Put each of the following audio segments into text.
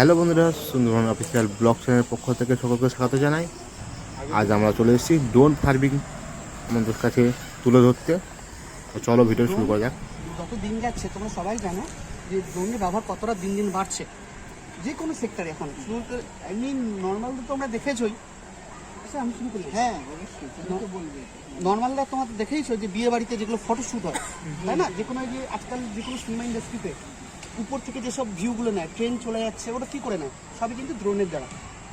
Hello বন্ধুরা Sundarban official blog চ্যানেলের পক্ষ থেকে সকলকে স্বাগত জানাই। আজ আমরা চলে এসেছি ড্রোন ফার্মিং আমাদের কাছে তুলে ধরতে। চলো ভিডিও শুরু করা যাক। যত দিন যাচ্ছে তোমরা সবাই জানো যে ড্রোনের ব্যবহার কতটা দিন দিন বাড়ছে। যে কোনো সেক্টরে এখন। এমনি নর্মাল তো তোমরা দেখেছই। আচ্ছা আমি শুরু করি। হ্যাঁ নর্মালটা তোমরা তো দেখেইছো যে বিয়ে বাড়িতে যেগুলো ফটোশ্যুট হয় তাই না? যে কোনো যে আজকাল যে কোনো সিনেমা ইন্ডাস্ট্রিতে উপর থেকে যেসব ভিউগুলো নেয় ট্রেন চলে যাচ্ছে ওটা কী করে নেয়? সবই কিন্তু ড্রোনের দ্বারা,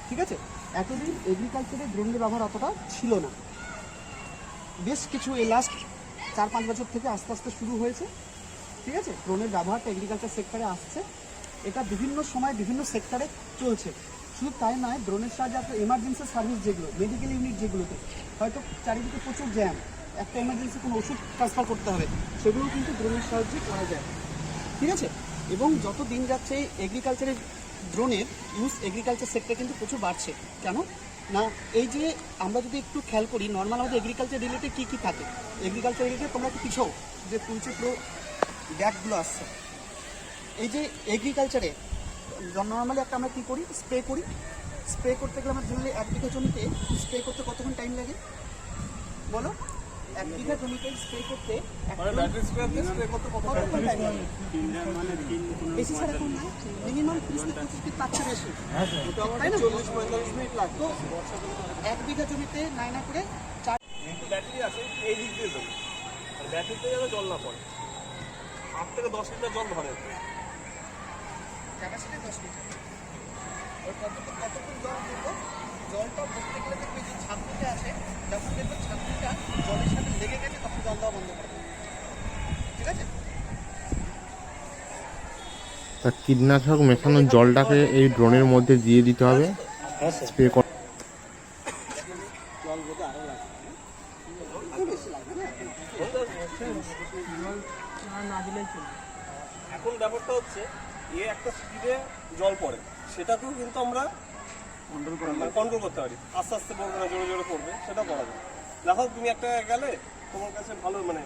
ঠিক আছে? এতদিন এগ্রিকালচারে ড্রোনের ব্যবহার অতটা ছিল না। বেশ কিছু এই লাস্ট চার পাঁচ বছর থেকে আস্তে আস্তে শুরু হয়েছে, ঠিক আছে? ড্রোনের ব্যবহারটা এগ্রিকালচার সেক্টরে আসছে। এটা বিভিন্ন সময় বিভিন্ন সেক্টরে চলছে। শুধু তাই নয় ড্রোনের সাহায্যে আপনার এমার্জেন্সি সার্ভিস যেগুলো মেডিকেল ইউনিট যেগুলোতে, হয়তো চারিদিকে প্রচুর জ্যাম একটা এমার্জেন্সি কোনো ওষুধ ট্রান্সফার করতে হবে, সেগুলোও কিন্তু ড্রোনের সাহায্যে করা যায়, ঠিক আছে? এবং যত দিন যাচ্ছে এগ্রিকালচারের ড্রোনের ইউজ এগ্রিকালচার সেক্টর কিন্তু প্রচুর বাড়ছে। কেন? না, এই যে আমরা যদি একটু খেয়াল করি নর্মাল আমাদের এগ্রিকালচার রিলেটেড কী কী থাকে? এগ্রিকালচার রিলেটেড তোমরা কি পিছাও। যে তুলছে পুরো ব্যাগগুলো আসছে। এই যে এগ্রিকালচারে নর্মালি একটা আমরা কী করি? স্প্রে করি। স্প্রে করতে গেলে আমার জেনারেলি এক বিঘা জমিতে স্প্রে করতে কতক্ষণ টাইম লাগে? বলো? এক বিঘা জমিতে স্প্রে করতে বেশি ছাড়া এখন না মিনিমাম তিরিশ পঁচিশ চেয়ে বেশি। চল্লিশ পঁয়তাল্লিশ মিনিট লাগতো এক বিঘা জমিতে নাই না করে চার ব্যাটারি আছে এই দিক দিয়ে দেবো আর ব্যাটারিতে যেন জল না পড়ে। আট থেকে দশ লিটার জল ধরে ক্যাপাসিটি দশ লিটার। ওই কতক্ষণ কতক্ষণ জল দেবো জলটা ভরতে গেলে দেখবে যে ছাত্রীটা আছে যখন দেখবে ছাত্রীটা জলের সাথে লেগে গেছে তখন জল দেওয়া বন্ধ করে ঠিক আছে? তা কীটনাশক মেশানো জলটাকে এই ড্রোনের মধ্যে দিয়ে দিতে হবে। স্প্রে কর এখন ব্যাপারটা হচ্ছে এ একটা স্পিডে জল পড়ে। সেটাকেও কিন্তু আমরা কন্ট্রোল করতে পারি। আস্তে আস্তে পড়বে না জোরে জোরে পড়বে সেটা করা যায়। দেখো তুমি একটা গেলে তোমার কাছে ভালো মানে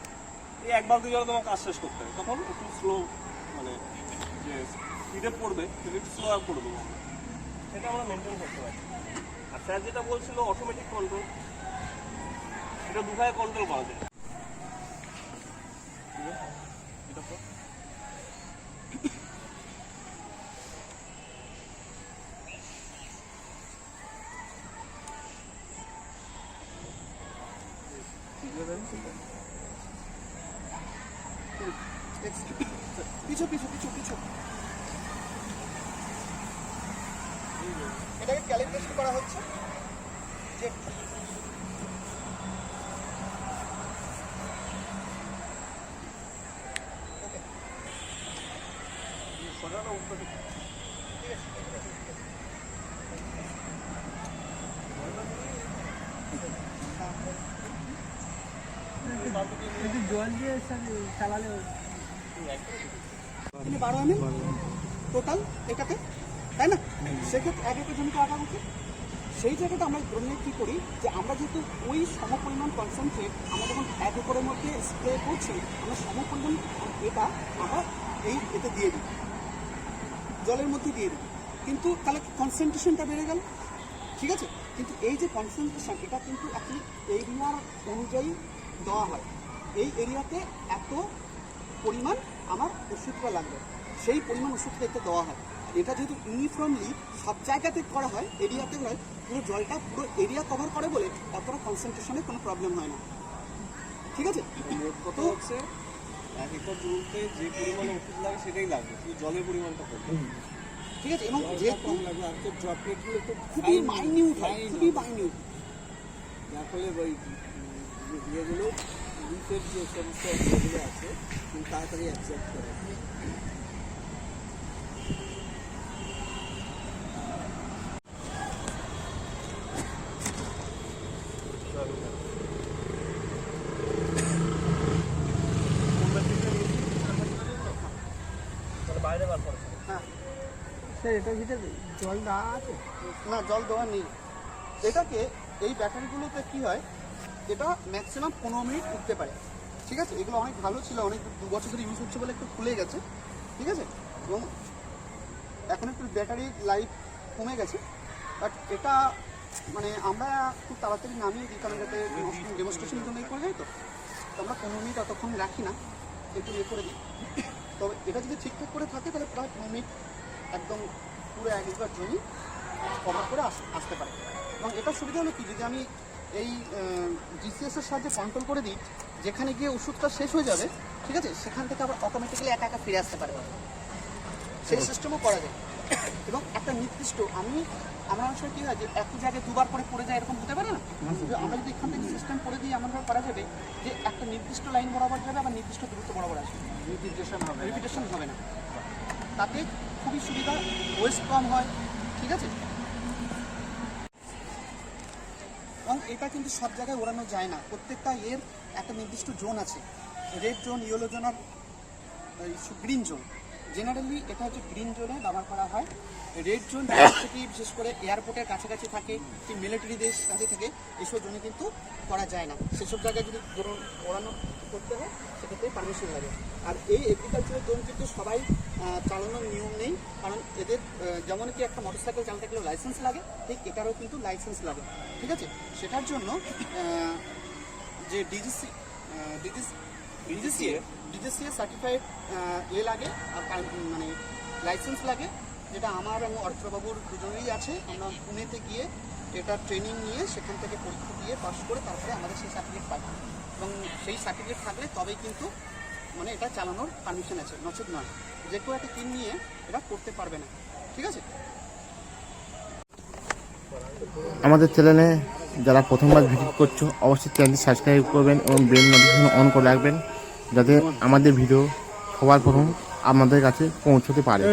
এই এক বালতি জলে তোমার কাজ শেষ করতে হবে। তখন একটু স্লো মানে যে স্পিডে পড়বে সেটা একটু স্লো আপ করে দেবো। সেটা আমরা মেনটেন করতে পারি। আর স্যার যেটা বলছিল অটোমেটিক কন্ট্রোল এটা দুভাবে কন্ট্রোল করা যায়। এটা পিছু পিছু পিছু পিছু এটাকে ক্যালিব্রেশন করা হচ্ছে যে ওকে সোজাটা উল্টো দিকে। ঠিক আছে ঠিক আছে ঠিক আছে তিনি বারো এম টোটাল এটাতে? তাই না? সেক্ষেত্রে এক একটা জমিতে আটা উঠে সেই জায়গাটা আমরা ধরে নিয়ে কী করি যে আমরা যেহেতু ওই সমপরিমাণ কনসেন্ট্রেট আমরা যখন এক একরের মধ্যে স্প্রে করছি, আমরা সমপরিমাণ এটা আমরা এই এতে দিয়ে দিই। জলের মধ্যে দিয়ে দিই। কিন্তু তাহলে কনসেন্ট্রেশনটা বেড়ে গেল। ঠিক আছে? কিন্তু এই যে কনসেন্ট্রেশন এটা কিন্তু অ্যাকচুয়ালি এরিয়ার অনুযায়ী দেওয়া হয়। এই এরিয়াতে এত পরিমাণ আমার ওষুধটা লাগবে। সেই পরিমাণ ওষুধটা এতে দেওয়া হয়। এটা যেহেতু ইউনিফর্মলি সব জায়গাতে করা হয় এরিয়াতে হয় পুরো জলটা পুরো এরিয়া কভার করে বলে অতটা কনসেন্ট্রেশনে কোনো প্রবলেম হয় না। ঠিক আছে? কত হচ্ছে এক একটা জমিতে যে পরিমাণে ওষুধ লাগে সেটাই লাগবে শুধু জলের পরিমাণটা কম ঠিক আছে? এবং যেহেতু আর তো ড্রপলেটগুলো তো খুবই মাইনিউট হয় খুবই মাইনিউট যার ফলে ওই ইয়েগুলো লিফের যে সমস্ত অংশগুলো আছে খুব তাড়াতাড়ি অ্যাকসেপ্ট করে। স্যার, এটার ভিতরে জল দেওয়া আছে? না, জল দেওয়া নেই। এটাকে, এই ব্যাটারিগুলোতে কি হয়? এটা ম্যাক্সিমাম পনেরো মিনিট উঠতে পারে। ঠিক আছে? এগুলো অনেক ভালো ছিল, অনেক দু বছর ধরে ইউজ হচ্ছে বলে একটু খুলে গেছে। ঠিক আছে? এবং এখন একটু ব্যাটারি লাইফ কমে গেছে। বাট এটা মানে আমরা খুব তাড়াতাড়ি নামিয়ে দিই, কারণ যাতে ডেমনস্ট্রেশনের জন্য করে যায় তো। আমরা পনেরো মিনিট অতক্ষণ রাখি না, একটু ইয়ে করে দিই। তবে এটা যদি ঠিকঠাক করে থাকে, তাহলে প্রায় পনেরো মিনিট একদম পুরো এক একবার জমি কভার করে আস- আসতে পারে। এবং এটা সুবিধা হলো কি? যদি আমি এই জিসিএস এর সাহায্যে কন্ট্রোল করে দিই যেখানে গিয়ে ওষুধটা শেষ হয়ে যাবে ঠিক আছে? সেখান থেকে আবার অটোমেটিক্যালি একা একা ফিরে আসতে পারে সেই সিস্টেমও করা যায়। এবং একটা নির্দিষ্ট আমি আমরা অনেক সময় কি হয় যে একই জায়গায় দুবার করে পড়ে যায় এরকম হতে পারে না? আমরা যদি এখান থেকে সিস্টেম করে দিই এমনভাবে করা যাবে যে একটা নির্দিষ্ট লাইন বরাবর যাবে আবার নির্দিষ্ট দূরত্ব বরাবর আসবে। রিপিটেশন হবে রিপিটেশন হবে না। তাতে খুবই সুবিধা ওয়েস্ট কম হয় ঠিক আছে এবং এটা কিন্তু সব জায়গায় ওড়ানো যায় না। প্রত্যেকটা এর একটা নির্দিষ্ট জোন আছে। রেড জোন ইয়েলো জোন আর গ্রিন জোন জেনারেলি এটা হচ্ছে গ্রিন জোনে ব্যবহার করা হয়। রেড জোন কি বিশেষ করে এয়ারপোর্টের কাছাকাছি থাকে কি মিলিটারি দেশ কাছে থাকে এইসব জোনে কিন্তু করা যায় না। সেসব জায়গায় যদি ধরুন ওড়ানো করতে হয় সেক্ষেত্রে পারমিশন লাগে। আর এই এগ্রিকালচারের জোন কিন্তু সবাই চালানোর নিয়ম নেই। কারণ এদের যেমন কি একটা মোটরসাইকেল চালাতে গেলেও লাইসেন্স লাগে ঠিক এটারও কিন্তু লাইসেন্স লাগে। ঠিক আছে? সেটার জন্য যে DGC DGC DGCA DGCA certified এ লাগে মানে লাইসেন্স লাগে, যেটা আমার এবং অর্থবাবুর দুজনেরই আছে। আমরা পুনেতে গিয়ে এটা ট্রেনিং নিয়ে সেখান থেকে পরীক্ষা দিয়ে পাস করে তারপরে আমাদের সেই সার্টিফিকেট পাই। এবং সেই সার্টিফিকেট থাকলে তবেই কিন্তু মানে এটা চালানোর পারমিশন আছে, নচেত নয়। যে কেউ একটা কিন নিয়ে এটা করতে পারবে না। ঠিক আছে? আমাদের চ্যানেলে যারা প্রথমবার ভিজিট করছ, অবশ্যই চ্যানেলটি সাবস্ক্রাইব করবেন এবং বেল নোটিফিকেশন অন করে রাখবেন। যাতে আমাদের ভিডিও সবার প্রথম আপনাদের কাছে পৌঁছতে পারে।